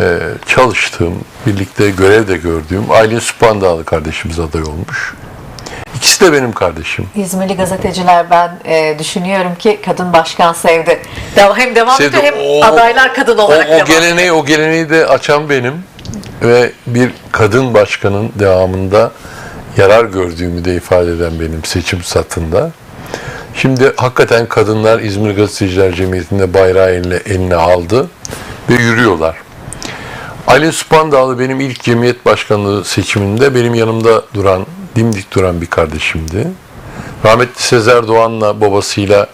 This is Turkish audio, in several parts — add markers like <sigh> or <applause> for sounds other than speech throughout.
Ee, çalıştığım, birlikte görev de gördüğüm Aylin Supandağlı kardeşimiz aday olmuş. İkisi de benim kardeşim. İzmirli gazeteciler ben e, düşünüyorum ki kadın başkan sevdi. Hem devam Sevdi. ediyor hem O- adaylar kadın O, olarak o devam geleneği, o geleneği de açan benim ve bir kadın başkanın devamında yarar gördüğümü de ifade eden benim seçim satında. Şimdi hakikaten kadınlar İzmir Gazeteciler Cemiyeti'nde bayrağı eline, eline aldı ve yürüyorlar. Ali Supandağlı benim ilk cemiyet başkanlığı seçiminde benim yanımda duran, dimdik duran bir kardeşimdi. Rahmetli Sezer Doğan'la babasıyla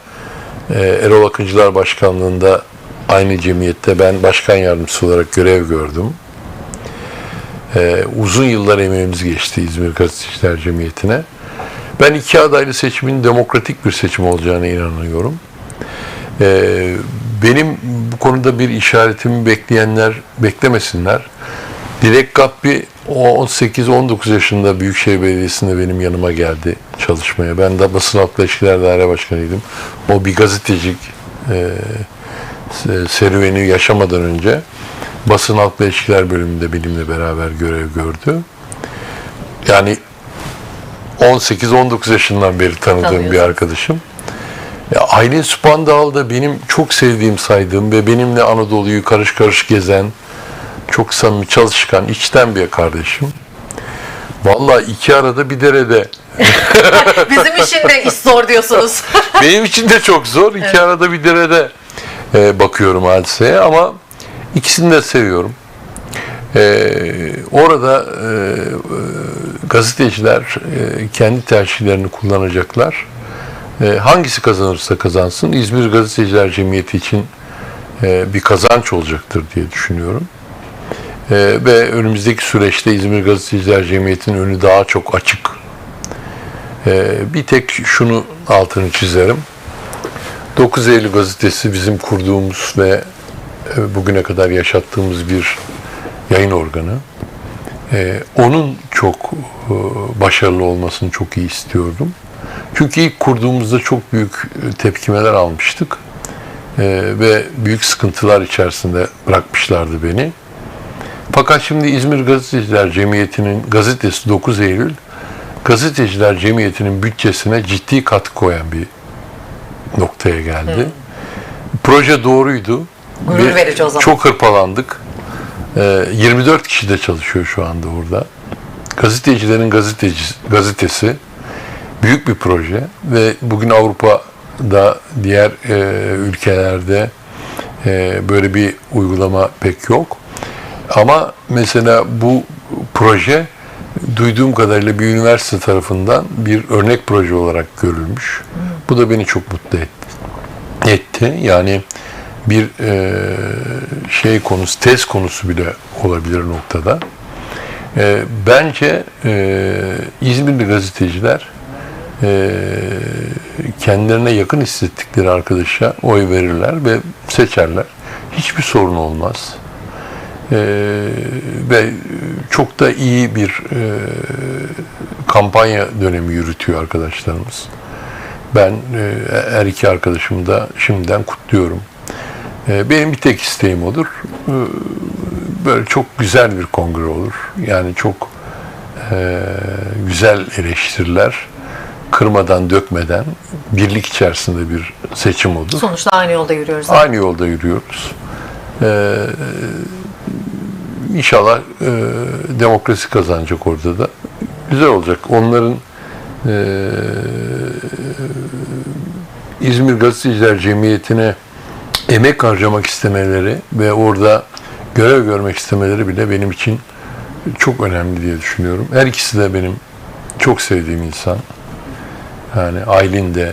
e, Erol Akıncılar Başkanlığı'nda aynı cemiyette ben başkan yardımcısı olarak görev gördüm. E, uzun yıllar emeğimiz geçti İzmir Gazeteciler Cemiyeti'ne. Ben iki adaylı seçimin demokratik bir seçim olacağına inanıyorum. E, benim bu konuda bir işaretimi bekleyenler beklemesinler. Dilek Gappi o 18-19 yaşında Büyükşehir Belediyesi'nde benim yanıma geldi çalışmaya. Ben de basın halkla ilişkiler daire başkanıydım. O bir gazetecilik e, se- serüveni yaşamadan önce basın halkla ilişkiler bölümünde benimle beraber görev gördü. Yani 18-19 yaşından beri tanıdığım bir arkadaşım. Ya Aylin Supandağlı da benim çok sevdiğim, saydığım ve benimle Anadolu'yu karış karış gezen, çok samimi, çalışkan, içten bir kardeşim. Vallahi iki arada bir derede. <laughs> Bizim için de iş zor diyorsunuz. <laughs> Benim için de çok zor. İki arada bir derede e, bakıyorum hadiseye ama ikisini de seviyorum. E, orada e, e, gazeteciler e, kendi tercihlerini kullanacaklar. E, hangisi kazanırsa kazansın İzmir Gazeteciler Cemiyeti için e, bir kazanç olacaktır diye düşünüyorum. E, ve önümüzdeki süreçte İzmir Gazeteciler Cemiyeti'nin önü daha çok açık. E, bir tek şunu altını çizerim. 9 Eylül gazetesi bizim kurduğumuz ve e, bugüne kadar yaşattığımız bir yayın organı. E, onun çok e, başarılı olmasını çok iyi istiyordum. Çünkü ilk kurduğumuzda çok büyük e, tepkimeler almıştık. E, ve büyük sıkıntılar içerisinde bırakmışlardı beni. Fakat şimdi İzmir Gazeteciler Cemiyeti'nin gazetesi 9 Eylül Gazeteciler Cemiyeti'nin bütçesine ciddi katkı koyan bir noktaya geldi. Proje doğruydu. Gurur Ve verici o zaman. Çok hırpalandık. Ee, 24 kişi de çalışıyor şu anda orada. Gazetecilerin gazeteci, gazetesi büyük bir proje ve bugün Avrupa'da diğer e, ülkelerde e, böyle bir uygulama pek yok. Ama mesela bu proje duyduğum kadarıyla bir üniversite tarafından bir örnek proje olarak görülmüş. Bu da beni çok mutlu etti. etti. Yani bir e, şey konusu, tez konusu bile olabilir noktada. E, bence e, İzmirli gazeteciler e, kendilerine yakın hissettikleri arkadaşa oy verirler ve seçerler. Hiçbir sorun olmaz. E, ve çok da iyi bir e, kampanya dönemi yürütüyor arkadaşlarımız. Ben e, her iki arkadaşımı da şimdiden kutluyorum. E, benim bir tek isteğim odur. E, böyle çok güzel bir kongre olur. Yani çok e, güzel eleştiriler kırmadan dökmeden birlik içerisinde bir seçim olur. Sonuçta aynı yolda yürüyoruz. Aynı yolda yürüyoruz. Ee, inşallah e, demokrasi kazanacak orada da. Güzel olacak. Onların e, İzmir Gazeteciler Cemiyeti'ne emek harcamak istemeleri ve orada görev görmek istemeleri bile benim için çok önemli diye düşünüyorum. Her ikisi de benim çok sevdiğim insan. Yani Aylin de,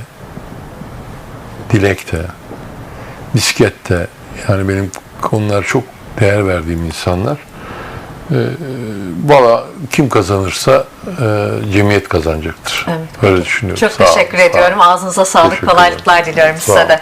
Dilek de, Misket de yani benim konular çok değer verdiğim insanlar. Ee, Valla kim kazanırsa e, cemiyet kazanacaktır. Evet. Öyle düşünüyorum. Çok Sağ teşekkür sağ olun. ediyorum. Ağzınıza sağlık, Teşekkür kolaylıklar diliyorum Sağ size de.